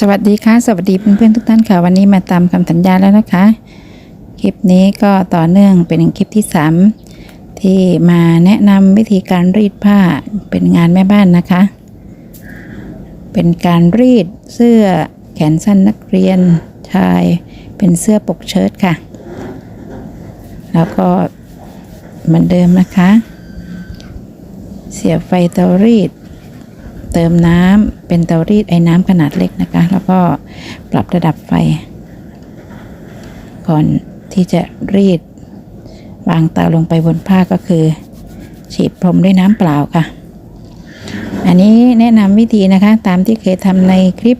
สวัสดีค่ะ สวัสดีเพื่อนๆทุกท่านค่ะ วันนี้มาตามคำสัญญาแล้วนะคะ คลิปนี้ก็ต่อเนื่องเป็นคลิปที่ 3 ที่มาแนะนำวิธีการรีดผ้าเป็นงานแม่บ้านนะคะ เป็นการรีดเสื้อแขนสั้นนักเรียนชาย เป็นเสื้อปกเชิ้ตค่ะ แล้วก็เหมือนเดิมนะคะ เสียบไฟเตารีด เติมน้ำเป็นเตารีดไอ้น้ำขนาดเล็กนะคะ แล้วก็ปรับระดับไฟ ก่อนที่จะรีด วางเตาลงไปบนผ้าก็คือ ฉีดพรมด้วยน้ำเปล่าค่ะ อันนี้แนะนำวิธีนะคะ ตามที่เคยทำในคลิป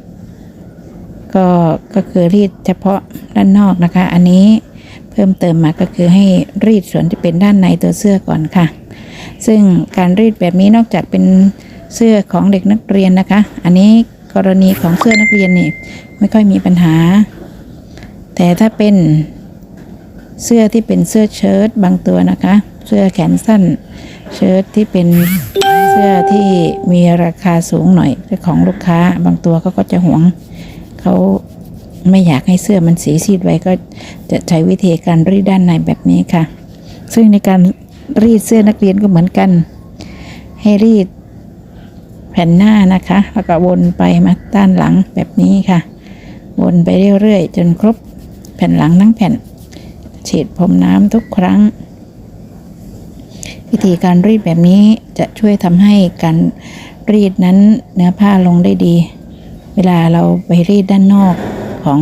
ก็ก็คือรีดเฉพาะด้านนอกนะคะ อันนี้เพิ่มเติมมาก็คือให้รีดส่วนที่เป็นด้านในตัวเสื้อก่อนค่ะ ซึ่งการรีดแบบนี้นอกจากเป็น เสื้อของเด็กนักเรียนนะคะ อันนี้กรณีของเสื้อนักเรียนนี่ไม่ค่อยมีปัญหา แต่ถ้าเป็นเสื้อที่เป็นเสื้อเชิ้ตบางตัวนะคะ เสื้อแขนสั้น เชิ้ตที่เป็นเสื้อที่มีราคาสูงหน่อยของลูกค้า บางตัวเขาก็จะหวงเขาไม่อยากให้เสื้อมันสีซีดไว้ก็จะใช้วิธีการรีดด้านในแบบนี้ค่ะ ซึ่งในการรีดเสื้อนักเรียนก็เหมือนกัน ให้รีด แผ่นหน้านะคะ แล้วก็วนไปมาด้านหลังแบบนี้ค่ะ วนไปเรื่อยๆ จนครบแผ่นหลังทั้งแผ่น ฉีดพรมน้ำทุกครั้ง วิธีการรีดแบบนี้จะช่วยทำให้การรีดนั้นเนื้อผ้าลงได้ดี เวลาเราไปรีดด้านนอกของ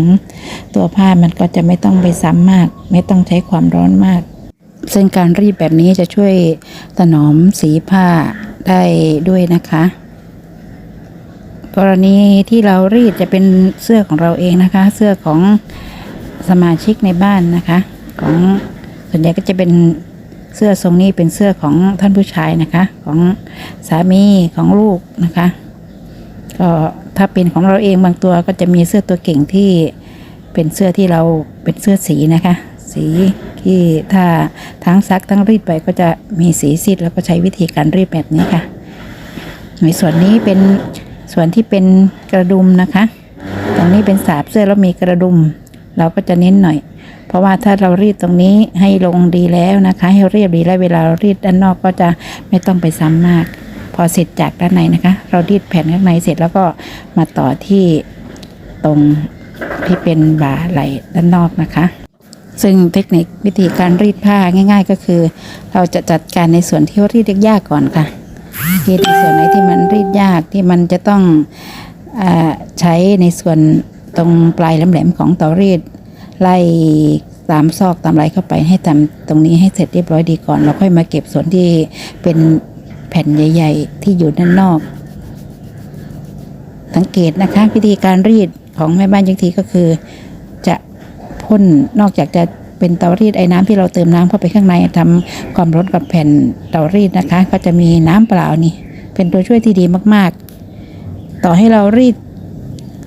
ตัวผ้ามันก็จะไม่ต้องไปซ้ำมาก ไม่ต้องใช้ความร้อนมาก ซึ่งการรีดแบบนี้จะช่วยถนอมสีผ้าได้ด้วยนะคะ กรณีที่เรารีดจะเป็นเสื้อของเราเองนะคะ เสื้อของสมาชิกในบ้านนะคะ ของส่วนใหญ่ก็จะเป็นเสื้อทรงนี้เป็นเสื้อของท่านผู้ชายนะคะ ของสามีของลูกนะคะ ก็ถ้าเป็นของเราเองบางตัวก็จะมีเสื้อตัวเก่งที่เป็นเสื้อที่เราเป็นเสื้อสีนะคะ สีที่ถ้าทั้งซักทั้งรีดไปก็จะมีสีซีดแล้วก็ใช้วิธีการรีดแบบนี้ค่ะในส่วนนี้เป็น ส่วนที่เป็นกระดุมนะคะ ตรงนี้เป็นสาบเสื้อแล้วมีกระดุม เราก็จะเน้นหน่อย เพราะว่าถ้าเรารีดตรงนี้ให้ลงดีแล้วนะคะ ให้เรียบดีแล้วเวลาเรารีดด้านนอกก็จะไม่ต้องไปซ้ำมาก พอเสร็จจากด้านในนะคะ เรารีดแผ่นข้างในเสร็จแล้วก็มาต่อที่ตรงที่เป็นบ่าไหล่ด้านนอกนะคะ ซึ่งเทคนิควิธีการรีดผ้าง่าย ๆ ก็คือ เราจะจัดการในส่วนที่รีดยากๆก่อนค่ะ ที่ในส่วนไหนที่มันรีดยากที่มันจะต้องอใช้ในส่วนตรงปลายแหลมๆของเตารีดไล่ตามซอกตามไรเข้าไปให้ทำตรงนี้ให้เสร็จเรียบร้อยดีก่อนแล้วค่อยมาเก็บส่วนที่เป็นแผ่นใหญ่ ๆ ที่อยู่ด้านนอก สังเกตนะคะวิธีการรีดของแม่บ้านยังทีก็คือ จะพ่นนอกจากจะ เป็นเตารีดไอ้น้ำที่เราเติมน้ำเข้าไปข้างในทำความร้อนกับแผ่นเตารีดนะคะ ก็จะมีน้ำเปล่านี่ เป็นตัวช่วยที่ดีมากๆ ต่อให้เรารีด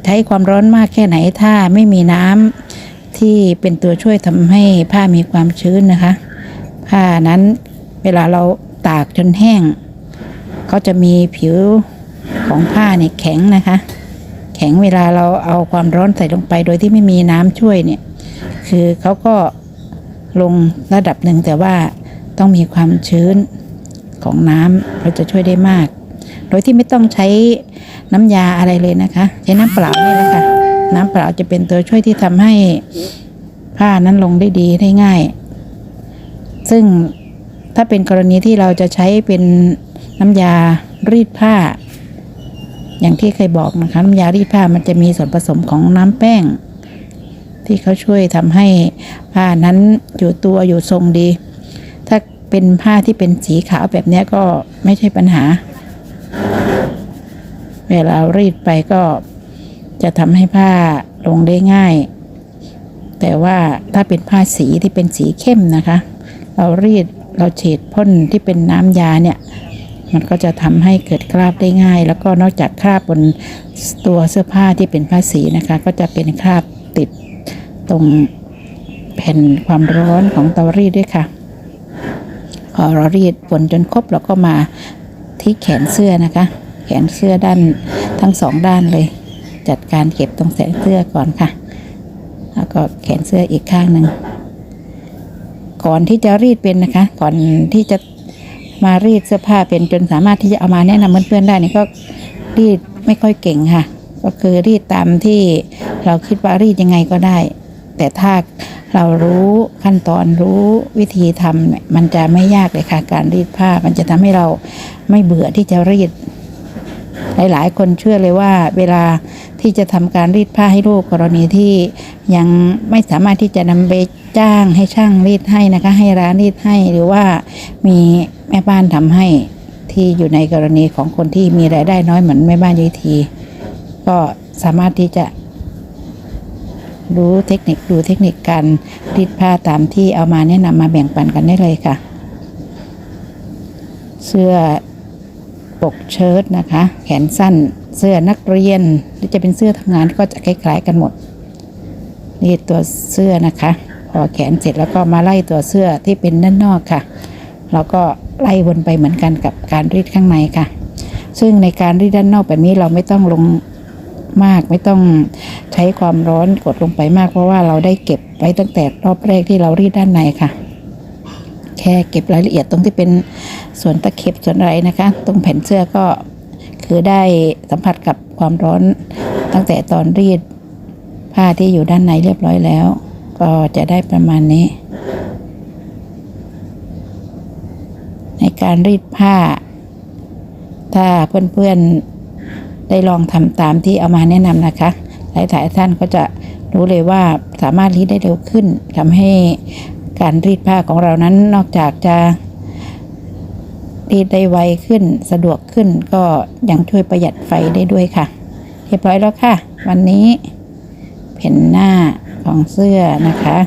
ใช้ความร้อนมากแค่ไหนถ้าไม่มีน้ำที่เป็นตัวช่วยทำให้ผ้ามีความชื้นนะคะ ผ้านั้นเวลาเราตากจนแห้งเขาจะมีผิวของผ้าเนี่ยแข็งนะคะ แข็งเวลาเราเอาความร้อนใส่ลงไปโดยที่ไม่มีน้ำช่วยเนี่ย คือเขาก็ ลงระดับหนึ่งแต่ว่าต้องมีความชื้นของน้ำเราจะช่วยได้มาก โดยที่ไม่ต้องใช้น้ำยาอะไรเลยนะคะ ใช้น้ำเปล่านี่แหละค่ะน้ำเปล่าจะเป็นตัวช่วยที่ทำให้ผ้านั้นลงได้ดีได้ง่าย ซึ่งถ้าเป็นกรณีที่เราจะใช้เป็นน้ำยารีดผ้า อย่างที่เคยบอกนะคะน้ำยารีดผ้ามันจะมีส่วนผสมของน้ำแป้ง ที่เขาช่วยทำให้ผ้านั้นอยู่ตัวอยู่ทรงดี ถ้าเป็นผ้าที่เป็นสีขาวแบบนี้ก็ไม่ใช่ปัญหา เวลารีดไปก็จะทำให้ผ้าลงได้ง่าย แต่ว่าถ้าเป็นผ้าสีที่เป็นสีเข้มนะคะ เรารีดเราฉีดพ่นที่เป็นน้ำยาเนี่ย มันก็จะทำให้เกิดคราบได้ง่าย แล้วก็นอกจากคราบบนตัวเสื้อผ้าที่เป็นผ้าสีนะคะ ก็จะเป็นคราบติด ตรงแผ่นความร้อนของเตารีดด้วยค่ะพอเรารีดฝนจนครบเราก็มาที่แขนเสื้อนะคะ แขนเสื้อด้านทั้งสองด้านเลย จัดการเก็บตรงแสนเสื้อก่อนค่ะ แล้วก็แขนเสื้ออีกข้างหนึ่งก่อนที่จะรีดเป็นนะคะ ก่อนที่จะมารีดเสื้อผ้าเป็นจนสามารถที่จะเอามาแนะนำเพื่อนๆได้นี่ก็รีดไม่ค่อยเก่งค่ะ ก็คือรีดตามที่เราคิดว่ารีดยังไงก็ได้ แต่ถ้าเรารู้ขั้นตอนรู้วิธีทำเนี่ยมันจะไม่ยากเลยค่ะ การรีดผ้า มันจะทำให้เราไม่เบื่อที่จะรีด หลายๆ คนเชื่อเลยว่า เวลาที่จะทำการรีดผ้าให้ลูกกรณีที่ยังไม่สามารถที่จะนำไปจ้างให้ช่างรีดให้นะคะ ให้ร้านรีดให้หรือว่ามีแม่บ้านทำให้ที่อยู่ในกรณีของคนที่มีรายได้น้อยเหมือนแม่บ้านยายที ก็สามารถที่จะ รู้เทคนิคดูเทคนิคการรีดผ้าตามที่เอามาแนะนำมาแบ่งปันกันได้เลยค่ะ เสื้อปกเชิ้ตนะคะ แขนสั้นเสื้อนักเรียนหรือจะเป็นเสื้อทำงานก็จะคล้ายๆกันหมด นี่ตัวเสื้อนะคะ พอแขนเสร็จแล้วก็มาไล่ตัวเสื้อที่เป็นด้านนอกค่ะเราก็ไล่วนไปเหมือนกันกับการรีดข้างในค่ะ ซึ่งในการรีดด้านนอกแบบนี้เราไม่ต้องลง มาก ไม่ต้องใช้ความร้อนกดลงไปมาก เพราะว่าเราได้เก็บไว้ตั้งแต่รอบแรกที่เรารีดด้านในค่ะ แค่เก็บรายละเอียดตรงที่เป็นส่วนตะเข็บส่วนอะไรนะคะ ตรงแผ่นเสื้อก็คือได้สัมผัสกับความร้อนตั้งแต่ตอนรีดผ้าที่อยู่ด้านในเรียบร้อยแล้ว ก็จะได้ประมาณนี้ ในการรีดผ้า ถ้าเพื่อนๆ ได้ลองทำตามที่เอามาแนะนำนะคะหลายๆท่านก็จะรู้เลยว่าสามารถรีดได้เร็วขึ้นทำให้การรีดผ้าของเรานั้นนอกจากจะรีดได้ไวขึ้นสะดวกขึ้นก็ยังช่วยประหยัดไฟได้ด้วยค่ะเรียบร้อยแล้วค่ะ วันนี้เห็นหน้าของเสื้อนะคะ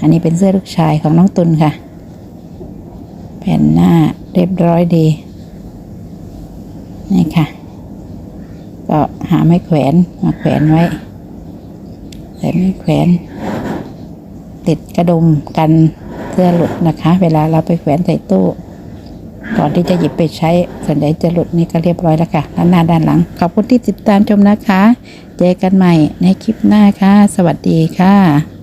อันนี้เป็นเสื้อลูกชายของน้องตุลค่ะแผ่นหน้าเรียบร้อยดี นี่ค่ะ ก็หาไม้แขวนมาแขวนไว้ใส่ไม้แขวน ติดกระดุมกันเสื้อหลุดนะคะ เวลาเราไปแขวนใส่ตู้ก่อนที่จะหยิบไปใช้ ส่วนใหญ่จะหลุดนี่ก็เรียบร้อยแล้วค่ะด้านหน้าด้านหลัง ขอบคุณที่ติดตามชมนะคะ เจอกันใหม่ในคลิปหน้าค่ะ สวัสดีค่ะ